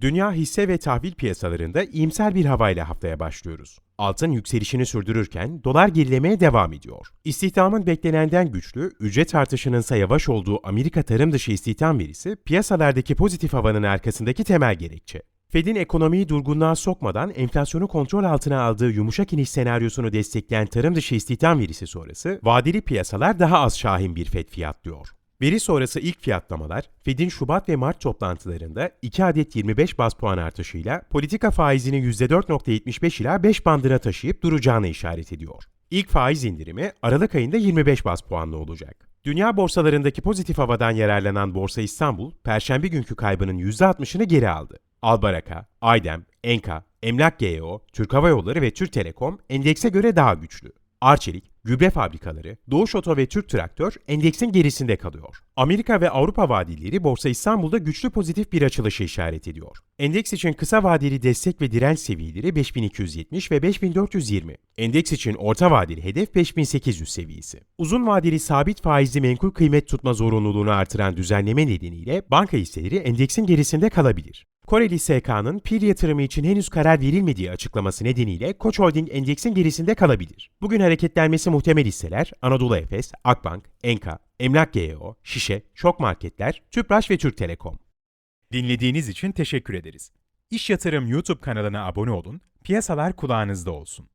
Dünya hisse ve tahvil piyasalarında iyimser bir havayla haftaya başlıyoruz. Altın yükselişini sürdürürken dolar gerilemeye devam ediyor. İstihdamın beklenenden güçlü, ücret artışının ise yavaş olduğu Amerika tarım dışı istihdam verisi piyasalardaki pozitif havanın arkasındaki temel gerekçe. Fed'in ekonomiyi durgunluğa sokmadan enflasyonu kontrol altına aldığı yumuşak iniş senaryosunu destekleyen tarım dışı istihdam verisi sonrası vadeli piyasalar daha az şahin bir Fed fiyatlıyor. Veri sonrası ilk fiyatlamalar, Fed'in Şubat ve Mart toplantılarında 2 adet 25 bas puan artışıyla politika faizini %4.75 ila 5 bandına taşıyıp duracağını işaret ediyor. İlk faiz indirimi Aralık ayında 25 bas puanlı olacak. Dünya borsalarındaki pozitif havadan yararlanan Borsa İstanbul, Perşembe günkü kaybının %60'ını geri aldı. Albaraka, Aydem, Enka, Emlak GEO, Türk Hava Yolları ve Türk Telekom endekse göre daha güçlü. Arçelik, gübre fabrikaları, Doğuş Oto ve Türk Traktör endeksin gerisinde kalıyor. Amerika ve Avrupa vadileri Borsa İstanbul'da güçlü pozitif bir açılışı işaret ediyor. Endeks için kısa vadeli destek ve direnç seviyeleri 5270 ve 5420. Endeks için orta vadeli hedef 5800 seviyesi. Uzun vadeli sabit faizli menkul kıymet tutma zorunluluğunu artıran düzenleme nedeniyle banka hisseleri endeksin gerisinde kalabilir. Koreli SK'nın pil yatırımı için henüz karar verilmediği açıklaması nedeniyle Koç Holding endeksin gerisinde kalabilir. Bugün hareketlenmesi muhtemel hisseler Anadolu Efes, Akbank, Enka, Emlak GEO, Şişe, Şok Marketler, Tüpraş ve Türk Telekom. Dinlediğiniz için teşekkür ederiz. İş Yatırım YouTube kanalına abone olun, piyasalar kulağınızda olsun.